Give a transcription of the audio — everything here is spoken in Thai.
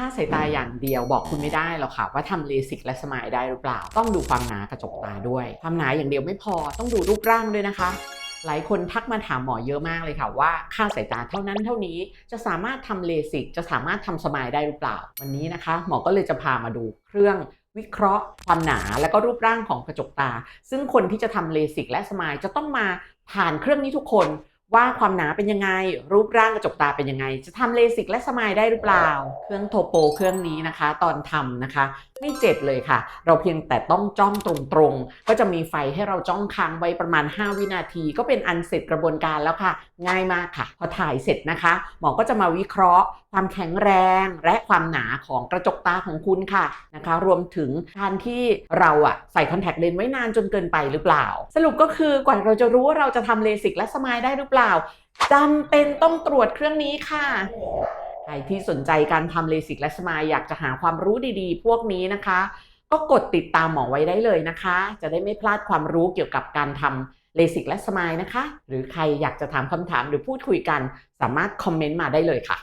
ค่าสายตาอย่างเดียวบอกคุณไม่ได้หรอกค่ะ ว่าทำเลสิกและสมายได้หรือเปล่า ต้องดูความหนากระจกตาด้วย ความหนาอย่างเดียวไม่พอต้องดูรูปร่างด้วยนะคะ หลายคนทักมาถามหมอเยอะมากเลยค่ะ ว่าค่าสายตาเท่านั้นเท่านี้จะสามารถทำเลสิกจะสามารถทำสมายได้หรือเปล่า วันนี้นะคะ หมอก็เลยจะพามาดูเครื่องวิเคราะห์ความหนาและก็รูปร่างของกระจกตา ซึ่งคนที่จะทำเลสิกและสมายจะต้องมาผ่านเครื่องนี้ทุกคน ว่าความหนาเป็นยังไง รูปร่างกระจกตาเป็นยังไง จะทำเลสิกและสมายได้หรือเปล่า เครื่องโทโปเครื่องนี้นะคะ ตอนทำนะคะไม่เจ็บเลยค่ะ เราเพียงแต่ต้องจ้องตรงๆ ก็จะมีไฟให้เราจ้องค้างไว้ประมาณ 5 วินาที ก็เป็นอันเสร็จกระบวนการแล้วค่ะ ง่ายมากค่ะ พอถ่ายเสร็จนะคะ หมอก็จะมาวิเคราะห์ ความแข็งแรง และความหนาของกระจกตาของคุณค่ะนะคะ รวมถึงการที่เราอะใส่คอนแทคเลนส์ไว้นานจนเกินไปหรือเปล่า สรุปก็คือกว่าเราจะรู้ว่าเราจะทำเลสิกและสมายได้หรือเปล่าจำเป็นต้องตรวจเครื่องนี้ค่ะ ใครที่สนใจการทำเลสิกและสมายอยากจะหาความรู้ดีๆ พวกนี้นะคะ ก็กดติดตามหมอไว้ได้เลยนะคะ จะได้ไม่พลาดความรู้เกี่ยวกับการทำเลสิกและสมายนะคะ หรือใครอยากจะถามคำถามหรือพูดคุยกัน สามารถคอมเมนต์มาได้เลยค่ะ